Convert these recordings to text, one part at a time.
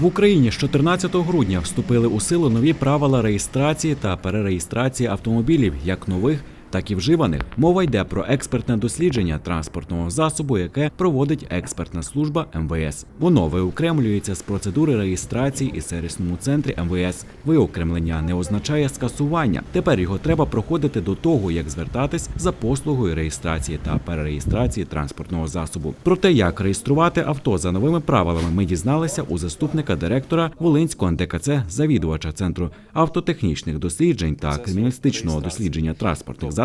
В Україні з 14 грудня вступили у силу нові правила реєстрації та перереєстрації автомобілів як нових. Так і вживаних мова йде про експертне дослідження транспортного засобу, яке проводить експертна служба МВС. Воно виокремлюється з процедури реєстрації і сервісному центрі МВС. Виокремлення не означає скасування. Тепер його треба проходити до того, як звертатись за послугою реєстрації та перереєстрації транспортного засобу. Про те, як реєструвати авто за новими правилами, ми дізналися у заступника директора Волинського НТКЦ, завідувача центру автотехнічних досліджень та криміналістичного дослідження транспортних засобів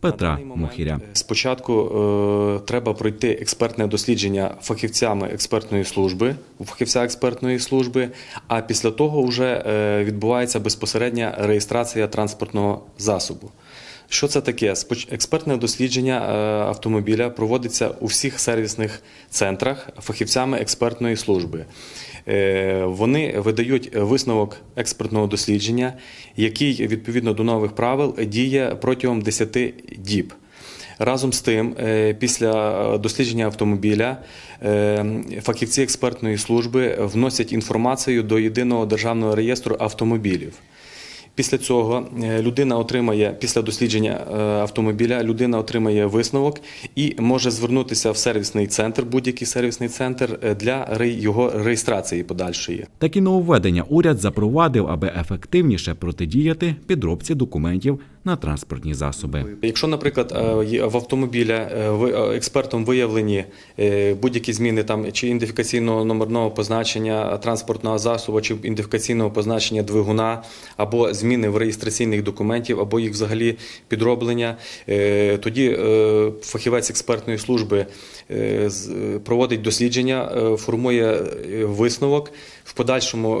Петра Мухіря. Спочатку е, треба пройти експертне дослідження фахівцями експертної служби, фахівця експертної служби, а після того вже е, відбувається безпосередня реєстрація транспортного засобу. Що це таке? Експертне дослідження е, автомобіля проводиться у всіх сервісних центрах фахівцями експертної служби. Е, Вони видають висновок експертного дослідження, який відповідно до нових правил діє протягом 10 діб. Разом з тим, е, після дослідження автомобіля фахівці експертної служби вносять інформацію до єдиного державного реєстру автомобілів. Після цього е, людина отримає після дослідження е, автомобіля, людина отримає висновок і може звернутися в сервісний центр, будь-який сервісний центр е, для його реєстрації подальшої. Такі нововведення уряд запровадив, аби ефективніше протидіяти підробці документів на транспортні засоби. Якщо, наприклад, е, в автомобіля е, е, експертом виявлені будь-які зміни там чи ідентифікаційного номерного позначення транспортного засобу, чи ідентифікаційного позначення двигуна, або зміни в реєстраційних документів, або їх взагалі підроблення, тоді фахівець експертної служби проводить дослідження, формує висновок. В подальшому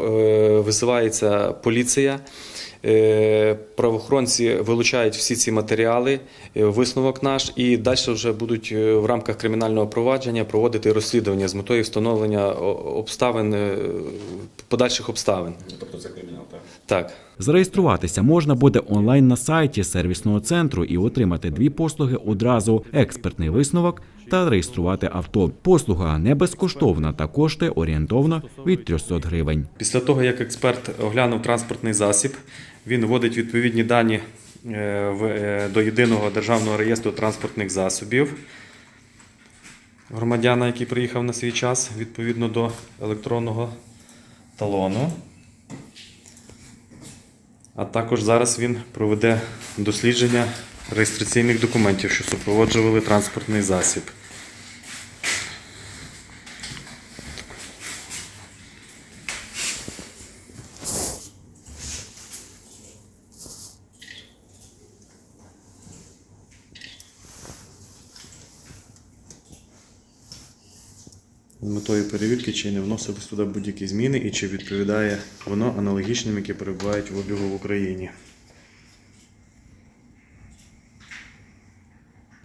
визивається поліція. Е, Правоохоронці вилучають всі ці матеріали, е, висновок наш, і далі вже будуть е, в рамках кримінального провадження проводити розслідування з метою встановлення обставин, подальших обставин. Тобто це кримінал, так? Зареєструватися можна буде онлайн на сайті сервісного центру і отримати дві послуги одразу: експертний висновок та реєструвати авто. Послуга не безкоштовна та коштує орієнтовно від 300 гривень. Після того, як експерт оглянув транспортний засіб, він вводить відповідні дані е, е, до єдиного державного реєстру транспортних засобів громадяна, який приїхав на свій час, відповідно до електронного талону. А також зараз він проведе дослідження реєстраційних документів, що супроводжували транспортний засіб. З метою перевірки, чи не вносились туди будь-які зміни і чи відповідає воно аналогічним, які перебувають в обігу в Україні.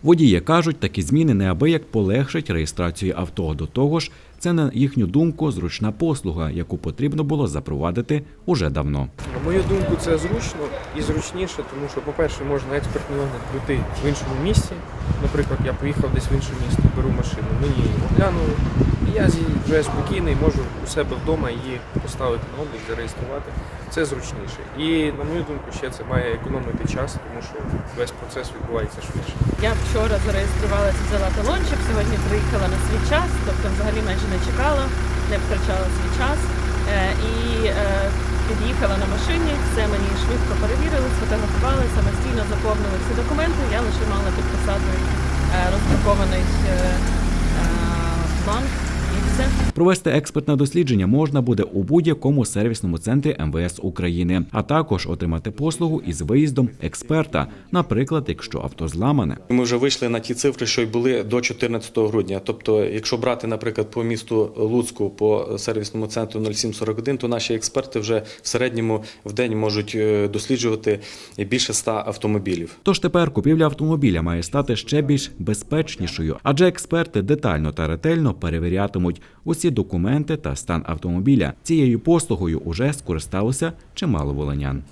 Водії кажуть, такі зміни неабияк полегшать реєстрацію авто. До того ж, це на їхню думку зручна послуга, яку потрібно було запровадити уже давно. На мою думку, це зручно і зручніше, тому що, по-перше, можна експертний огляд пройти в іншому місці. Наприклад, я поїхав десь в інше місто, беру машину, мені її оглянули, я вже спокійний можу у себе вдома її поставити на облік, зареєструвати. Це зручніше. І на мою думку, ще це має економити час, тому що весь процес відбувається швидше. Я вчора зареєструвалася, взяла талончик, сьогодні приїхала на свій час, тобто взагалі майже не чекала, не втрачала свій час. Е, І е, під'їхала на машині, все мені швидко перевірили, сфотографували, самостійно заповнили всі документи. Я лише мала підписати е, роздрукований бланк. Провести експертне дослідження можна буде у будь-якому сервісному центрі МВС України, а також отримати послугу із виїздом експерта, наприклад, якщо авто зламане. Ми вже вийшли на ті цифри, що й були до 14 грудня. Тобто, якщо брати, наприклад, по місту Луцьку по сервісному центру 0741, то наші експерти вже в середньому в день можуть е, досліджувати більше 100 автомобілів. Тож тепер купівля автомобіля має стати ще більш безпечнішою, адже експерти детально та ретельно перевірятимуть усі документи та стан автомобіля. Цією послугою уже скористалося чимало волинян.